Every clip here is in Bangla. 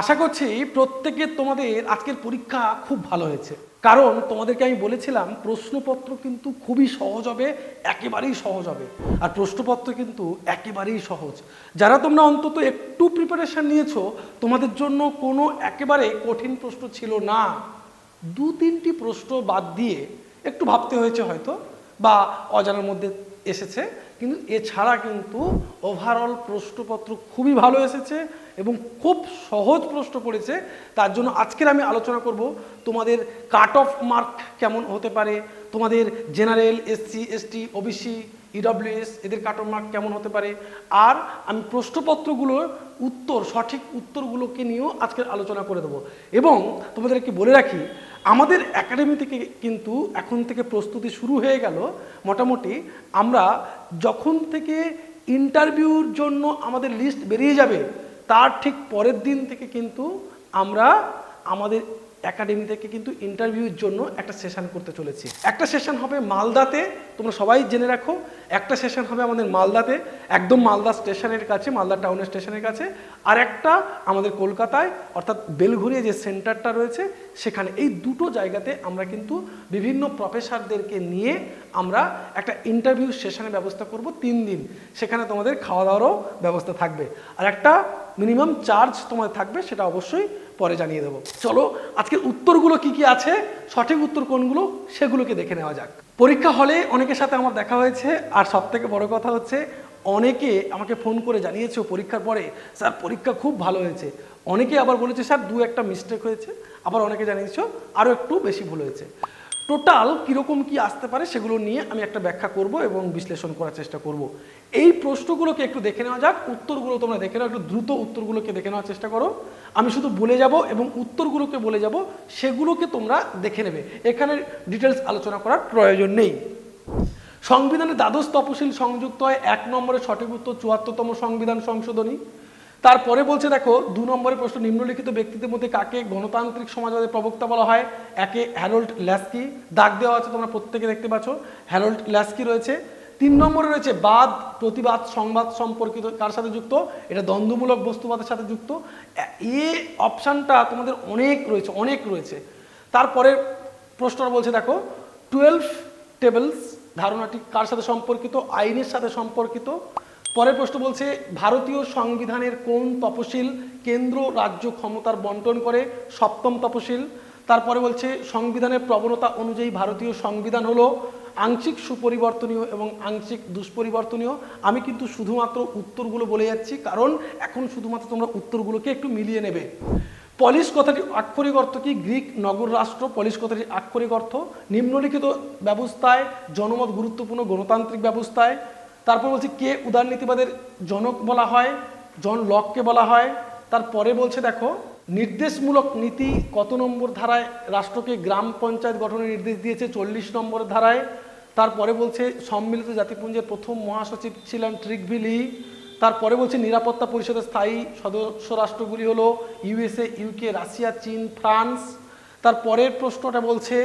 আশা করছি প্রত্যেকের তোমাদের আজকের পরীক্ষা খুব ভালো হয়েছে। কারণ তোমাদেরকে আমি বলেছিলাম, প্রশ্নপত্র কিন্তু খুবই সহজ হবে, একেবারেই সহজ হবে। আর প্রশ্নপত্র কিন্তু একেবারেই সহজ। যারা তোমরা অন্তত একটু প্রিপারেশন নিয়েছো, তোমাদের জন্য কোনো একেবারে কঠিন প্রশ্ন ছিল না। দু তিনটি প্রশ্ন বাদ দিয়ে একটু ভাবতে হয়েছে হয়তো, বা অজানার মধ্যে এসেছে। কিন্তু এছাড়া কিন্তু ওভারঅল প্রশ্নপত্র খুবই ভালো এসেছে এবং খুব সহজ প্রশ্ন পড়েছে। তার জন্য আজকের আমি আলোচনা করব তোমাদের কাট অফ মার্ক কেমন হতে পারে, তোমাদের general SC ST OBC EWS এদের কাট অফ মার্ক কেমন হতে পারে, আর আমি প্রশ্নপত্রগুলোর উত্তর, সঠিক উত্তরগুলোকে নিয়েও আজকের আলোচনা করে দেবো। এবং তোমাদেরকে বলে রাখি আমাদের একাডেমি থেকে কিন্তু এখন থেকে প্রস্তুতি শুরু হয়ে গেল। মোটামুটি আমরা যখন থেকে ইন্টারভিউর জন্য আমাদের লিস্ট বেরিয়ে যাবে, তার ঠিক পরের দিন থেকে কিন্তু আমরা আমাদের একাডেমি থেকে কিন্তু ইন্টারভিউর জন্য একটা সেশন করতে চলেছি। একটা সেশন হবে মালদাতে, তোমরা সবাই জেনে রাখো, একটা সেশন হবে আমাদের মালদাতে, একদম মালদা স্টেশনের কাছে, মালদা টাউনের স্টেশনের কাছে, আর একটা আমাদের কলকাতায়, অর্থাৎ বেলঘুরিয়া যে সেন্টারটা রয়েছে, সেখানে। এই দুটো জায়গাতে আমরা কিন্তু বিভিন্ন প্রফেসরদেরকে নিয়ে আমরা একটা ইন্টারভিউ সেশনের ব্যবস্থা করব তিন দিন। সেখানে তোমাদের খাওয়া দাওয়ারও ব্যবস্থা থাকবে। আর একটা মিনিমাম চার্জ তোমাদের থাকবে, সেটা অবশ্যই পরে জানিয়ে দেবো। চলো, আজকের উত্তরগুলো কি কি আছে, সঠিক উত্তর কোনগুলো সেগুলোকে দেখে নেওয়া যাক। পরীক্ষা হলে অনেকের সাথে আমার দেখা হয়েছে, আর সব থেকে বড় কথা হচ্ছে, অনেকে আমাকে ফোন করে জানিয়েছে পরীক্ষার পরে, স্যার, পরীক্ষা খুব ভালো হয়েছে। অনেকে আবার বলেছে, স্যার, দু একটা মিস্টেক হয়েছে। আবার অনেকে জানিয়েছ আরও একটু বেশি ভুল হয়েছে। টোটাল কীরকম কি আসতে পারে সেগুলো নিয়ে আমি একটা ব্যাখ্যা করব এবং বিশ্লেষণ করার চেষ্টা করব। এই প্রশ্নগুলোকে একটু দেখে নেওয়া যাক, উত্তরগুলো তোমরা দেখে নাও, একটু দ্রুত উত্তরগুলোকে দেখে নেওয়ার চেষ্টা করো। আমি শুধু বলে যাব এবং উত্তরগুলোকে বলে যাব, সেগুলোকে তোমরা দেখে নেবে। এখানে ডিটেলস আলোচনা করার প্রয়োজন নেই। সংবিধানে দ্বাদশ তপশিল সংযুক্ত হয়, এক নম্বরে সঠিক উত্তর চুয়াত্তরতম সংবিধান সংশোধনী। তারপরে বলছে, দেখো, দু নম্বরের প্রশ্ন, নিম্নলিখিত ব্যক্তিদের মধ্যে কাকে গণতান্ত্রিক সমাজবাদের প্রবক্তা বলা হয়? একে হ্যারোল্ড ল্যাস্কি, দাগ দেওয়া আছে তোমরা প্রত্যেকে দেখতে পাচ্ছ, হ্যারোল্ড ল্যাস্কি রয়েছে। তিন নম্বরে রয়েছে বাদ, প্রতিবাদ, সংবাদ সম্পর্কিত কার সাথে যুক্ত? এটা দ্বন্দ্বমূলক বস্তুবাদের সাথে যুক্ত। এ অপশানটা তোমাদের অনেক রয়েছে অনেক রয়েছে। তারপরে প্রশ্নটা বলছে, দেখো, টুয়েলভ টেবলস, ধারণাটি কার সাথে সম্পর্কিত? আইনের সাথে সম্পর্কিত। পরের প্রশ্ন বলছে, ভারতীয় সংবিধানের কোন তপশিল কেন্দ্র রাজ্য ক্ষমতার বন্টন করে? সপ্তম তপশিল। তারপরে বলছে, সংবিধানের প্রবণতা অনুযায়ী ভারতীয় সংবিধান হলো আংশিক সুপরিবর্তনীয় এবং আংশিক দুষ্পরিবর্তনীয়। আমি কিন্তু শুধুমাত্র উত্তরগুলো বলে যাচ্ছি, কারণ এখন শুধুমাত্র তোমরা উত্তরগুলোকে একটু মিলিয়ে নেবে। পলিশ কথাটি আক্ষরিক অর্থ কি? গ্রিক নগর রাষ্ট্র, পলিশ কথাটি আক্ষরিক অর্থ। নিম্নলিখিত ব্যবস্থায় জনমত গুরুত্বপূর্ণ, গণতান্ত্রিক ব্যবস্থায়। তারপর বলছে, কে উদারনীতিবাদের জনক বলা হয়, জন লককে বলা হয়। তারপরে বলছে, দেখো, নির্দেশমূলক নীতি কত নম্বর ধারায় রাষ্ট্রকে গ্রাম পঞ্চায়েত গঠনের নির্দেশ দিয়েছে, চল্লিশ নম্বর ধারায়। তারপরে বলছে, সম্মিলিত জাতিপুঞ্জের প্রথম মহাসচিব ছিলেন ট্রিকভিলি তারপরে বলছে, নিরাপত্তা পরিষদের স্থায়ী সদস্য রাষ্ট্রগুলি হলো ইউএসএ, ইউকে, রাশিয়া, চীন, ফ্রান্স। তারপরের প্রশ্নটা বলছে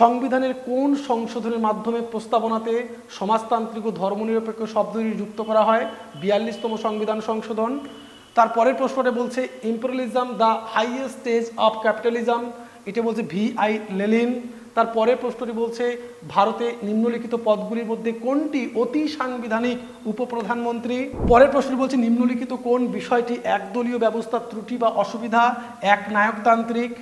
সংবিধানের কোন সংশোধনের মাধ্যমে প্রস্তাবনাতে সমাজতান্ত্রিক ও ধর্মনিরপেক্ষ শব্দটি যুক্ত করা হয়? বিয়াল্লিশতম সংবিধান সংশোধন। তারপরের প্রশ্নটা বলছে imperialism the highest stage of capitalism এটা বলছে ভি আই লেলিন। তারপরের প্রশ্নটি বলছে, ভারতে নিম্নলিখিত পদগুলির মধ্যে কোনটি অতি সাংবিধানিক উপপ্রধানমন্ত্রী? পরের প্রশ্নটি বলছে, নিম্নলিখিত কোন বিষয়টি একদলীয় ব্যবস্থার ত্রুটি বা অসুবিধা এক নায়কতান্ত্রিক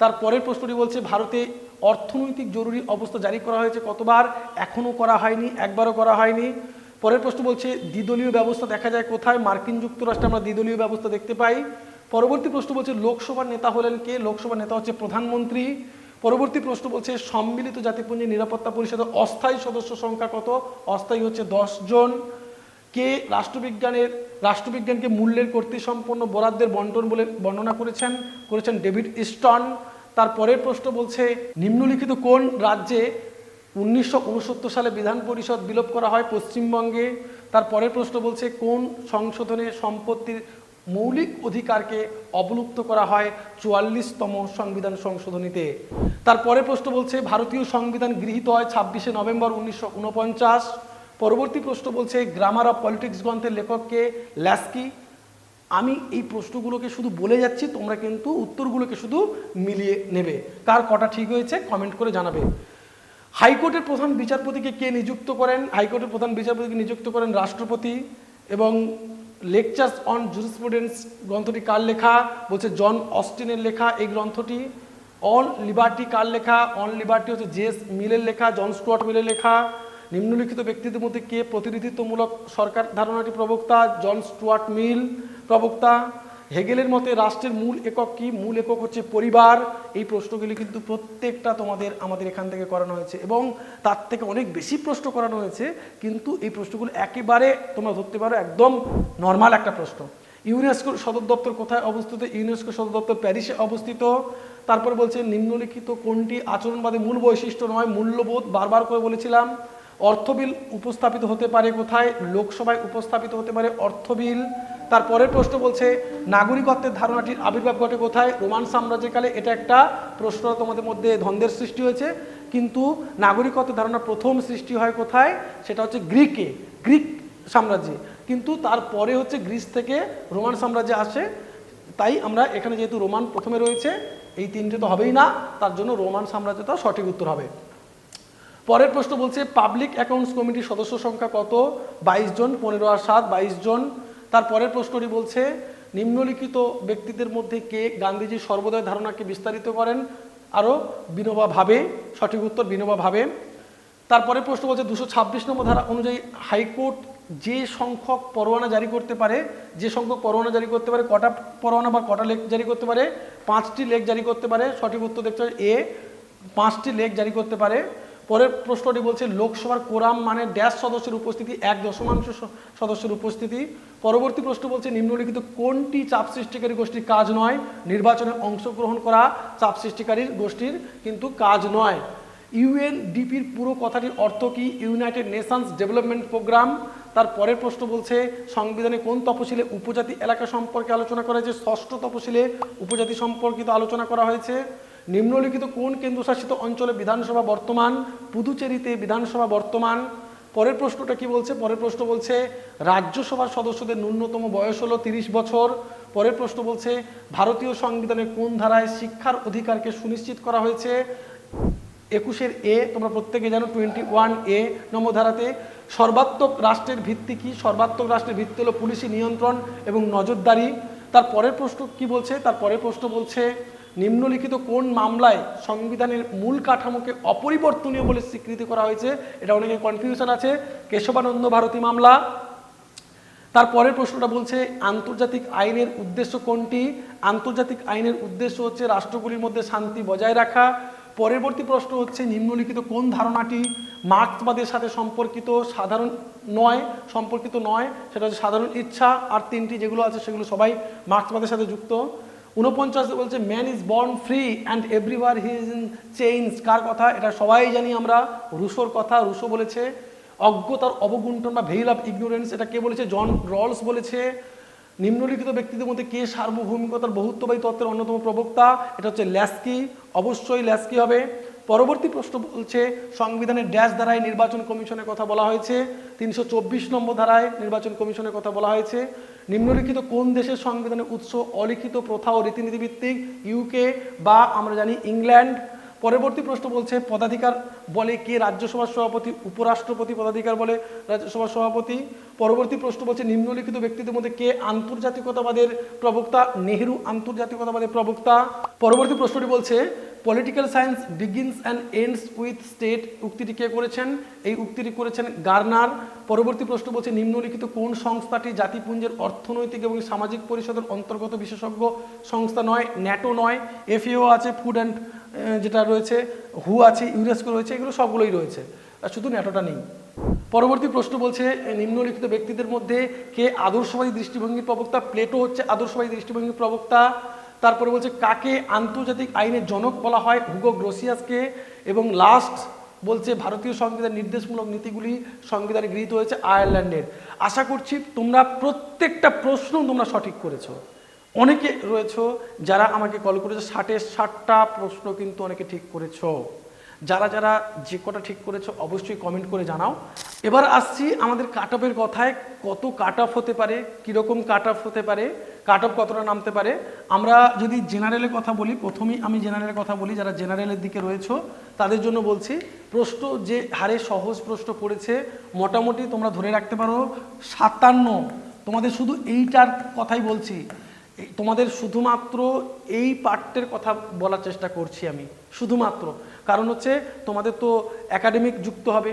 তার পরের প্রশ্নটি বলছে, ভারতে অর্থনৈতিক জরুরি অবস্থা জারি করা হয়েছে কতবার? এখনও করা হয়নি, একবারও করা হয়নি। পরের প্রশ্ন বলছে, দ্বিদলীয় ব্যবস্থা দেখা যায় কোথায়? মার্কিন যুক্তরাষ্ট্রে আমরা দ্বিদলীয় ব্যবস্থা দেখতে পাই। পরবর্তী প্রশ্ন বলছে, লোকসভার নেতা হলেন কে? লোকসভার নেতা হচ্ছে প্রধানমন্ত্রী। পরবর্তী প্রশ্ন বলছে, সম্মিলিত জাতিপুঞ্জের নিরাপত্তা পরিষদের অস্থায়ী সদস্য সংখ্যা কত? অস্থায়ী হচ্ছে দশ জন। কে? রাষ্ট্রবিজ্ঞানের, রাষ্ট্রবিজ্ঞানকে মূল্যের কর্তৃসম্পন্ন বরাদ্দের বন্টন বলে বর্ণনা করেছেন করেছেন ডেভিড ইস্টন। তার পরের প্রশ্ন বলছে, নিম্নলিখিত কোন রাজ্যে উনিশশো উনসত্তর সালে বিধান পরিষদ বিলোপ করা হয়? পশ্চিমবঙ্গে। তার পরের প্রশ্ন বলছে, কোন সংশোধনে সম্পত্তির মৌলিক অধিকারকে অবলুপ্ত করা হয়? চুয়াল্লিশতম সংবিধান সংশোধনীতে। তারপরে প্রশ্ন বলছে, ভারতীয় সংবিধান গৃহীত হয় ছাব্বিশে নভেম্বর উনিশশো ঊনপঞ্চাশ পরবর্তী প্রশ্ন বলছে, গ্রামার অফ পলিটিক্স গ্রন্থের লেখককে ল্যাস্কি আমি এই প্রশ্নগুলোকে শুধু বলে যাচ্ছি, তোমরা কিন্তু উত্তরগুলোকে শুধু মিলিয়ে নেবে। কার কটা ঠিক হয়েছে কমেন্ট করে জানাবে। হাইকোর্টের প্রধান বিচারপতিকে কে নিযুক্ত করেন? হাইকোর্টের প্রধান বিচারপতিকে নিযুক্ত করেন রাষ্ট্রপতি এবং লেকচার্স অন জুরিসপ্রুডেন্স গ্রন্থটি কার লেখা? বলছে জন অস্টিনের লেখা এই গ্রন্থটি। অন লিবার্টি কার লেখা? অন লিবার্টি হচ্ছে জেস মিলের লেখা, জন স্টুয়ার্ট মিলের লেখা। নিম্নলিখিত ব্যক্তিদের মধ্যে কে প্রতিনিধিত্বমূলক সরকার ধারণাটি প্রবক্তা? John Stuart Mill. প্রবক্তা হেগেলের মতে রাষ্ট্রের মূল একক কি? মূল একক হচ্ছে পরিবার। এই প্রশ্নগুলি কিন্তু প্রত্যেকটা তোমাদের, আমাদের এখান থেকে করানো হয়েছে এবং তার থেকে অনেক বেশি প্রশ্ন করানো হয়েছে, কিন্তু এই প্রশ্নগুলো একেবারে তোমরা ধরতে পারো একদম নর্মাল একটা প্রশ্ন। ইউনেস্কোর সদর দপ্তর কোথায় অবস্থিত? ইউনেস্কো সদর দপ্তর প্যারিসে অবস্থিত। তারপর বলছে, নিম্নলিখিত কোনটি আচরণবাদী মূল বৈশিষ্ট্য নয়? মূল্যবোধ বারবার করে বলেছিলাম। অর্থবিল উপস্থাপিত হতে পারে কোথায়? লোকসভায় উপস্থাপিত হতে পারে অর্থবিল। তারপরের প্রশ্ন বলছে, নাগরিকত্বের ধারণাটির আবির্ভাব ঘটে কোথায়? রোমান সাম্রাজ্যকালে এটা একটা প্রশ্ন তোমাদের মধ্যে দ্বন্দ্বের সৃষ্টি হয়েছে, কিন্তু নাগরিকত্বের ধারণা প্রথম সৃষ্টি হয় কোথায়? সেটা হচ্ছে গ্রিকে, গ্রিক সাম্রাজ্যে। কিন্তু তারপরে হচ্ছে গ্রিস থেকে রোমান সাম্রাজ্যে আসে। তাই আমরা এখানে যেহেতু রোমান প্রথমে রয়েছে, এই তিনটে তো হবেই না, তার জন্য রোমান সাম্রাজ্যটা সঠিক উত্তর হবে। পরের প্রশ্ন বলছে, পাবলিক অ্যাকাউন্টস কমিটির সদস্য সংখ্যা কত? বাইশ জন, পনেরো আর সাত, বাইশ জন। তার পরের প্রশ্নটি বলছে, নিম্নলিখিত ব্যক্তিদের মধ্যে কে গান্ধীজির সর্বদয় ধারণাকে বিস্তারিত করেন? আরও বিনোবা ভাবে, সঠিক উত্তর বিনোবা ভাবে। তারপরে প্রশ্ন বলছে, দুশো ছাব্বিশ নম্বর ধারা অনুযায়ী হাইকোর্ট যে সংখ্যক পরোয়ানা জারি করতে পারে, যে সংখ্যক পরোয়ানা জারি করতে পারে, কটা পরোয়ানা বা কটা লেখ জারি করতে পারে, পাঁচটি লেখ জারি করতে পারে, সঠিক উত্তর দেখতে হবে এ, পাঁচটি লেখ জারি করতে পারে। পরের প্রশ্নটি বলছে, লোকসভার কোরাম মানে ড্যাশ সদস্যের উপস্থিতি, এক দশমাংশ সদস্যের উপস্থিতি। পরবর্তী প্রশ্ন বলছে, নিম্নলিখিত কোনটি চাপ সৃষ্টিকারী গোষ্ঠীর কাজ নয়? নির্বাচনে অংশগ্রহণ করা চাপ সৃষ্টিকারী গোষ্ঠীর কিন্তু কাজ নয়। ইউএনডিপির পুরো কথাটির অর্থ কি? United Nations Development Programme. তার পরের প্রশ্ন বলছে, সংবিধানে কোন তপশিলে উপজাতি এলাকা সম্পর্কে আলোচনা করা হয়েছে? ষষ্ঠ তপশিলে উপজাতি সম্পর্কিত আলোচনা করা হয়েছে। নিম্নলিখিত কোন কেন্দ্রশাসিত অঞ্চলে বিধানসভা বর্তমান? পুদুচেরিতে বিধানসভা বর্তমান। পরের প্রশ্নটা কি বলছে? পরের প্রশ্ন বলছে, রাজ্যসভার সদস্যদের ন্যূনতম বয়স হলো তিরিশ বছর। পরের প্রশ্ন বলছে, ভারতীয় সংবিধানের কোন ধারায় শিক্ষার অধিকারকে সুনিশ্চিত করা হয়েছে? একুশের এ, তোমরা প্রত্যেকে জানো, টোয়েন্টি ওয়ান এ নম্বর ধারাতে, সর্বাত্মক রাষ্ট্রের ভিত্তি কি? সর্বাত্মক রাষ্ট্রের ভিত্তি হলো পুলিশি নিয়ন্ত্রণ এবং নজরদারি। তার পরের প্রশ্ন কি বলছে? তার পরের প্রশ্ন বলছে নিম্নলিখিত কোন মামলায় সংবিধানের মূল কাঠামোকে অপরিবর্তনীয় বলে স্বীকৃতি করা হয়েছে? এটা অনেকে কনফিউশন আছে। কেশবানন্দ ভারতী মামলা। তার পরের প্রশ্নটা বলছে, আন্তর্জাতিক আইনের উদ্দেশ্য কোনটি? আন্তর্জাতিক আইনের উদ্দেশ্য হচ্ছে রাষ্ট্রগুলির মধ্যে শান্তি বজায় রাখা। পরবর্তী প্রশ্ন হচ্ছে, নিম্নলিখিত কোন ধারণাটি মার্ক্সবাদের সাথে সম্পর্কিত? সাধারণ নয়, সম্পর্কিত নয়, সেটা হচ্ছে সাধারণ ইচ্ছা। আর তিনটি যেগুলো আছে, সেগুলো সবাই মার্ক্সবাদের সাথে যুক্ত। উনপঞ্চাশ বলছে man is born free and everywhere he is in chains কার কথা? এটা সবাই জানি আমরা। রুশোর কথা, রুশো বলেছে। অজ্ঞতার অবগুণ্ঠন বা ভেইল অফ ইগনোরেন্স, এটা কে বলেছে? জন রলস বলেছে। নিম্নলিখিত ব্যক্তিদের মধ্যে কে সার্বভৌমিকতার বহুত্ববাহী তত্ত্বের অন্যতম প্রবক্তা? এটা হচ্ছে ল্যাস্কি। অবশ্যই ল্যাস্কি হবে। পরবর্তী প্রশ্ন বলছে, সংবিধানের ড্যাশ ধারায় নির্বাচন কমিশনের কথা বলা হয়েছে, তিনশো চব্বিশ নম্বর ধারায় নির্বাচন কমিশনের কথা বলা হয়েছে, নিম্নলিখিত কোন দেশের সংবিধানের উৎস অলিখিত প্রথা ও রীতিনীতি ভিত্তিক ইউকে বা আমরা জানি ইংল্যান্ড? পরবর্তী প্রশ্ন বলছে, পদাধিকার বলে কে রাজ্যসভার সভাপতি, উপরাষ্ট্রপতি পদাধিকার বলে রাজ্যসভার সভাপতি? পরবর্তী প্রশ্ন বলছে, নিম্নলিখিত ব্যক্তিদের মধ্যে কে আন্তর্জাতিকতাবাদের প্রবক্তা? নেহেরু আন্তর্জাতিকতাবাদের প্রবক্তা? পরবর্তী প্রশ্নটি বলছে political science begins and ends with state উক্তিটি কে করেছেন? এই উক্তিটি করেছেন গার্নার। পরবর্তী প্রশ্ন বলছে, নিম্নলিখিত কোন সংস্থাটি জাতিপুঞ্জের অর্থনৈতিক এবং সামাজিক পরিষদের অন্তর্গত বিশেষজ্ঞ সংস্থা নয়? ন্যাটো নয়। এফএও আছে, ফুড অ্যান্ড যেটা রয়েছে, হু আছে, ইউনেস্কো রয়েছে, এগুলো সবগুলোই রয়েছে। শুধু ন্যাটোটা নেই। পরবর্তী প্রশ্ন বলছে নিম্নলিখিত ব্যক্তিদের মধ্যে কে আদর্শবাদী দৃষ্টিভঙ্গির প্রবক্তা? প্লেটো হচ্ছে আদর্শবাদী দৃষ্টিভঙ্গির প্রবক্তা। তারপরে বলছে, কাকে আন্তর্জাতিক আইনের জনক বলা হয়? হুগো গ্রোসিয়াসকে। এবং লাস্ট বলছে, ভারতীয় সংবিধান নির্দেশমূলক নীতিগুলি সংবিধানে গৃহীত হয়েছে আয়ারল্যান্ডের। আশা করছি তোমরা প্রত্যেকটা প্রশ্ন তোমরা সঠিক করেছ। অনেকে রয়েছে যারা আমাকে কল করেছে, ষাটের ষাটটা প্রশ্ন কিন্তু অনেকে ঠিক করেছ। যারা যারা যে কটা ঠিক করেছ, অবশ্যই কমেন্ট করে জানাও। এবার আসছি আমাদের কাট অফের কথায়, কত কাট অফ হতে পারে, কীরকম কাট অফ হতে পারে কাট অফ কতটা নামতে পারে। আমরা যদি জেনারেলের কথা বলি, প্রথমেই আমি জেনারেলের কথা বলি, যারা জেনারেলের দিকে রয়েছো, তাদের জন্য বলছি, প্রশ্ন যে হারে সহজ প্রশ্ন পড়েছে মোটামুটি তোমরা ধরে রাখতে পারো, সাতান্ন। তোমাদের শুধু এইটার কথাই বলছি। তোমাদের শুধুমাত্র এই পার্টের কথা বলার চেষ্টা করছি আমি, শুধুমাত্র। কারণ হচ্ছে তোমাদের তো একাডেমিক যুক্ত হবে,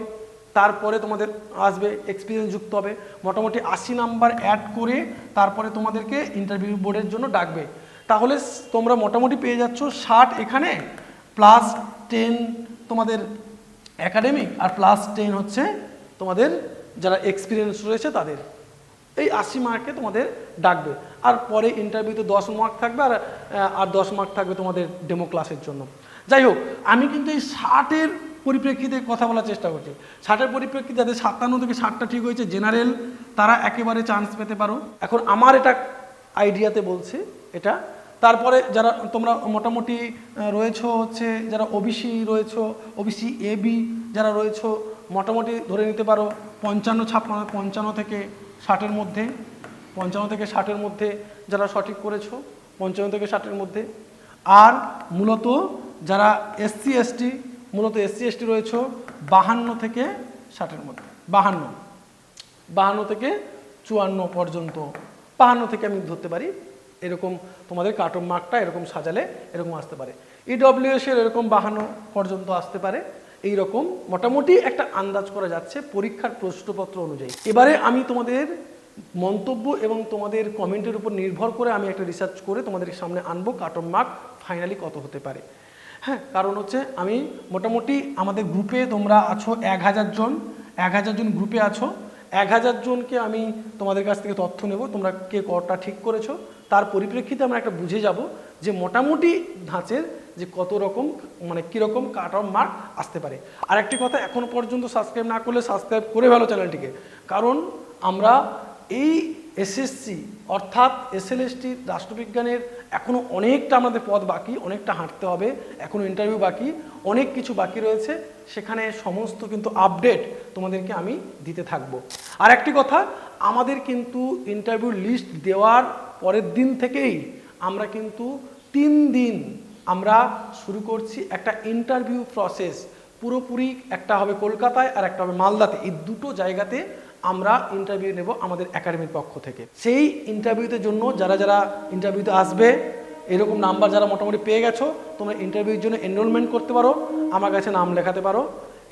তারপরে তোমাদের আসবে এক্সপিরিয়েন্স যুক্ত হবে, মোটামুটি আশি নাম্বার অ্যাড করে তারপরে তোমাদেরকে ইন্টারভিউ বোর্ডের জন্য ডাকবে। তাহলে তোমরা মোটামুটি পেয়ে যাচ্ছ ষাট এখানে প্লাস টেন তোমাদের একাডেমিক আর প্লাস টেন হচ্ছে তোমাদের যারা এক্সপিরিয়েন্স রয়েছে তাদের। এই আশি মার্কে তোমাদের ডাকবে। আর পরে ইন্টারভিউতে দশ মার্ক থাকবে আর আর দশ মার্ক থাকবে তোমাদের ডেমো ক্লাসের জন্য। যাই হোক, আমি কিন্তু এই ষাটের পরিপ্রেক্ষিতে কথা বলার চেষ্টা করছি। ষাটের পরিপ্রেক্ষিতে যাদের সাতান্ন থেকে ষাটটা ঠিক হয়েছে জেনারেল তারা একেবারে চান্স পেতে পারো। এখন আমার এটা আইডিয়াতে বলছি, এটা। তারপরে যারা, তোমরা মোটামুটি রয়েছো হচ্ছে যারা ওবিসি রয়েছো ওবিসি এ বি যারা রয়েছো, মোটামুটি ধরে নিতে পারো পঞ্চান্ন, ছাপ্পান্ন, পঞ্চান্ন থেকে ষাটের মধ্যে। পঞ্চান্ন থেকে ষাটের মধ্যে যারা সঠিক করেছ, পঞ্চান্ন থেকে ষাটের মধ্যে। আর মূলত যারা এসসি এসটি মূলত এসসি এসটি রয়েছো, বাহান্ন থেকে ষাটের মধ্যে। বাহান্ন। বাহান্ন থেকে চুয়ান্ন পর্যন্ত। বাহান্ন থেকে আমি ধরতে পারি। এরকম তোমাদের কাটন মার্কটা এরকম সাজালে এরকম আসতে পারে। ইডব্লিউএস এর এরকম বাহান্ন পর্যন্ত আসতে পারে। এই রকম মোটামুটি একটা আন্দাজ করা যাচ্ছে পরীক্ষার প্রশ্নপত্র অনুযায়ী। এবারে আমি তোমাদের মন্তব্য এবং তোমাদের কমেন্টের উপর নির্ভর করে আমি একটা রিসার্চ করে তোমাদের সামনে আনব কাটন মার্ক ফাইনালি কত হতে পারে। হ্যাঁ কারণ হচ্ছে আমি মোটামুটি আমাদের গ্রুপে তোমরা আছো এক হাজার জন, এক হাজার জন গ্রুপে আছো। এক হাজার জনকে আমি তোমাদের কাছ থেকে তথ্য নেব, তোমরা কে কটা ঠিক করেছ। তার পরিপ্রেক্ষিতে আমরা একটা বুঝে যাব যে মোটামুটি ধাঁচের যে কত রকম মানে কীরকম কাট অফ মার্ক আসতে পারে। আর একটি কথা এখনও পর্যন্ত সাবস্ক্রাইব না করলে সাবস্ক্রাইব করে ভালো চ্যানেলটিকে কারণ আমরা এই এসএসসি অর্থাৎ এসএলএসটি রাষ্ট্রবিজ্ঞানের এখনও অনেকটা আমাদের পথ বাকি, অনেকটা হাঁটতে হবে এখনও ইন্টারভিউ বাকি, অনেক কিছু বাকি রয়েছে, সেখানে সমস্ত কিন্তু আপডেট তোমাদেরকে আমি দিতে থাকব। আর একটি কথা, আমাদের কিন্তু ইন্টারভিউ লিস্ট দেওয়ার পরের দিন থেকেই আমরা কিন্তু তিন দিন আমরা শুরু করছি একটা ইন্টারভিউ প্রসেস পুরোপুরি একটা হবে কলকাতায় আর একটা হবে মালদাতে। এই দুটো জায়গাতে আমরা ইন্টারভিউ নেব আমাদের একাডেমির পক্ষ থেকে। সেই ইন্টারভিউতে জন্য যারা যারা ইন্টারভিউতে আসবে, এরকম নাম্বার যারা মোটামুটি পেয়ে গেছো, তোমরা ইন্টারভিউর জন্য এনরোলমেন্ট করতে পারো, আমার কাছে নাম লেখাতে পারো।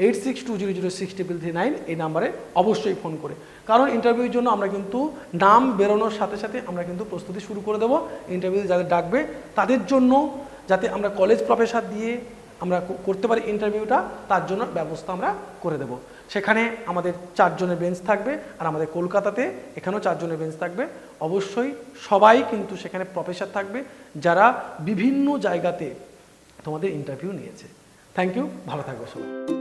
Eight six two zero zero six triple three nine এই নাম্বারে অবশ্যই ফোন করে। কারণ ইন্টারভিউর জন্য আমরা কিন্তু নাম বেরোনোর সাথে সাথে আমরা কিন্তু প্রস্তুতি শুরু করে দেবো। ইন্টারভিউ যাদের ডাকবে, তাদের জন্য যাতে আমরা কলেজ প্রফেসর দিয়ে আমরা করতে পারি ইন্টারভিউটা তার জন্য ব্যবস্থা আমরা করে দেব। সেখানে আমাদের চারজনের বেঞ্চ থাকবে আর আমাদের কলকাতাতে এখানেও চারজনের বেঞ্চ থাকবে। অবশ্যই সবাই কিন্তু সেখানে প্রফেসর থাকবে যারা বিভিন্ন জায়গাতে তোমাদের ইন্টারভিউ নিয়েছে। থ্যাংক ইউ ভালো থাকবে সবাই।